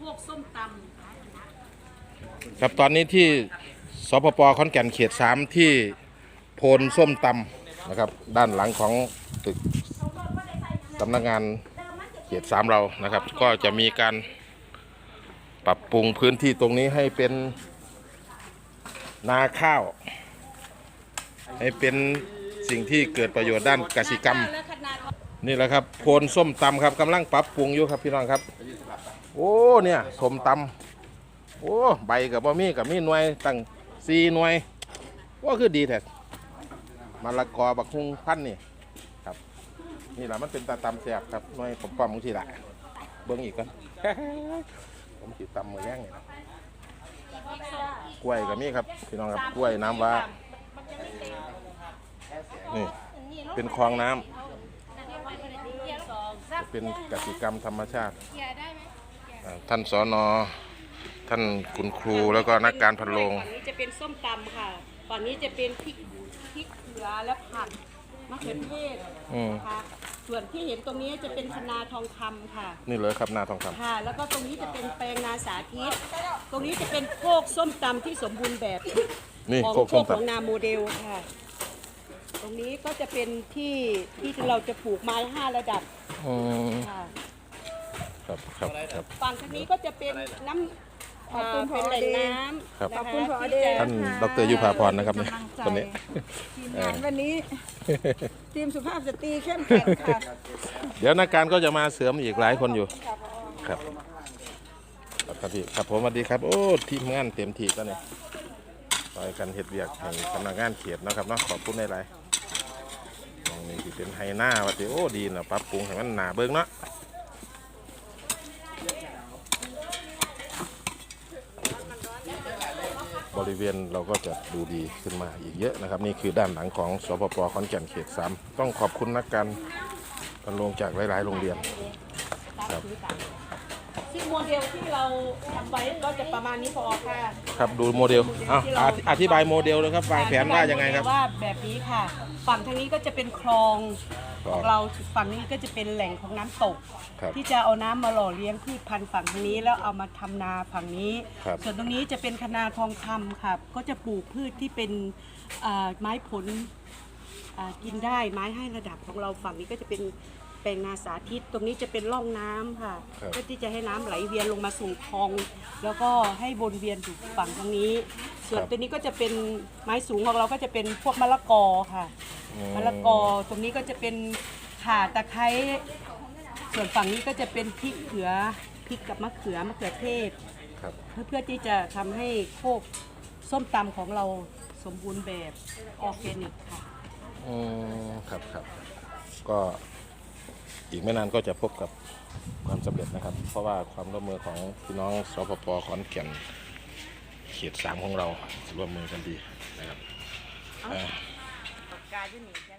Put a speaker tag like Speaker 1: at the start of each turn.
Speaker 1: พวกส้มต
Speaker 2: ครับตอนนี้ที่สพปขอนแก่นเขตสามที่โพนส้มตำนะครับ ด้านหลังของตึกสำนักงานเขตสามเรานะครับ ก็จะมีการปรับปรุงพื้นที่ตรงนี้ให้เป็นนาข้าว ให้เป็นสิ่งที่เกิดประโยชน์ด้านกสิกรรม
Speaker 1: และขนา
Speaker 2: นี่แหละครับโพนส้มตำครับกำลังปรับปรุงอยู่ครับพี่น้องครับ โอ้เนี่ยสมตำโอ้ใบกับบะมี่กับมีหน่วยตั้งสี่หน่วยว่าคือดีแท้มะละกอบักฮุงพันนี่ครับ นี่แหละมันเป็นตาตำแสบครับหน่วยผมปั๊มบางทีละเบิ้งอีกก่อนผมติดตำมือแย่งนี่กล้วยกับมีครับพี่น้องครับกล้วยน้ำว้านี่เป็นคลองน้ำเป็นกสิกรรมธรรมชาติ ท่านสอนอท่านคุณครูแล้วก็นักการพันโรง
Speaker 1: ฝั่งนี้จะเป็นส้มตำค่ะฝั่งนี้จะเป็นพริกพริกเขือและผักมะเขือเทศ
Speaker 2: อืม
Speaker 1: นะคะส่วนที่เห็นตรงนี้จะเป็นคะนาทองคำค่ะ
Speaker 2: นี่เลยครับนาทองค
Speaker 1: ค่ะ แล้วก็ตรงนี้จะเป็นแปลงนาสาธิต ตรงนี้จะเป็นโคกส้มตำที่สมบูรณ์แบบำ
Speaker 2: นี่
Speaker 1: ของ
Speaker 2: โคก
Speaker 1: โค
Speaker 2: ส้ม
Speaker 1: กของ
Speaker 2: ตำ
Speaker 1: นาโมเดลค่ะ ตรงนี้ก็จะเป็นที่ที่เราจะปลูกไม้ห้าระดับ
Speaker 2: อืม
Speaker 1: ค่ะ
Speaker 2: ครับครับครับ
Speaker 1: ฝั่งทางนี้ก็จะเป็นน้ำ
Speaker 3: ขอบคุณา
Speaker 1: เป็นแหล่ง
Speaker 3: ผอเดช
Speaker 1: น้ำ
Speaker 2: ครับ
Speaker 1: นะะ
Speaker 3: ขอบคุณผอ
Speaker 1: ที่
Speaker 3: เดช
Speaker 1: จะ
Speaker 2: ท่านดรยุพาพรนะครับเนี่ยคนนี้
Speaker 3: ทีมงานวันนี้ ทีมสุภาพสตรีเข้มแข็งค่ะ
Speaker 2: เดี๋ยวนักการก็จะมาเสริมอีกหลายคนอยู่ ครับ ครับครับพี่ครับผมสวัสดีครับ โอ้ทีมงานเต็มที่ก็เนี่ยซอยกันเห็ดเวียกแห่งสำนักงานเขตเนาะครับเนาะขอบคุณในหลายๆตรงนี้ที่เป็นไฮหน้าวัดโอ้ดีนะปรับปรุงให้มันหนาเบิ้งเนาะ บริเวณเราก็จะดูดีขึ้นมาอีกเยอะนะครับ นี่คือด้านหลังของสปปขอนแก่นเขต 3 ต้องขอบคุณนักการพันโรงจากหลายๆโรงเรียนครับ
Speaker 1: ซึ่งโมเดลที่เราทำไว้ก็จะประมาณนี้พอค่ะ
Speaker 2: ครับดูโมเดลอ้าวอธิอธิบายโมเดลเลยครับวางแผนว่ายังไงครับ
Speaker 1: ว่าแบบนี้ค่ะ ฝั่งทางนี้ก็จะเป็นคลอง
Speaker 2: คลอง
Speaker 1: ของเราฝั่งนี้ก็จะเป็นแหล่งของน้ำตก
Speaker 2: ครับ
Speaker 1: ที่จะเอาน้ำมาหล่อเลี้ยงพืชพันธุ์ฝั่งทางนี้ แล้วเอามาทำนาฝั่งนี้
Speaker 2: ครับ
Speaker 1: ส่วนตรงนี้จะเป็นคะนาทองคำค่ะก็จะปลูกพืชที่เป็นอ่าไม้ผลอ่ากินได้ไม้ให้ระดับของเราฝั่งนี้ก็จะเป็นแปลงนาสาธิต ตรงนี้จะเป็นร่องน้ำค่ะ
Speaker 2: ครับ
Speaker 1: เพื่อที่จะให้น้ำไหลเวียนลงมาสู่คลอง แล้วก็ให้วนเวียนอยู่ฝั่งทางนี้ ส่วนตัวนี้ก็จะเป็นไม้สูงของเราก็จะเป็นพวกมะละกอค่ะ มะละกอตรงนี้ก็จะเป็นข่าตะไคร้ส่วนฝั่งนี้ก็จะเป็นพริกเขือพริกกับมะเขือมะเขือเทศ
Speaker 2: ครับ
Speaker 1: เพื่อเพื่อที่จะทำให้โคกส้มตำของเราสมบูรณ์แบบออร์แกนิกค่ะ
Speaker 2: อืมครับครับ ก็อีกไม่นานก็จะพบกับความสำเร็จนะครับ เพราะว่าความร่วมมือของพี่น้องสปปขอนแก่นเขตสามของเราร่วมมือกันดีนะครับอ่า
Speaker 1: การที่หนี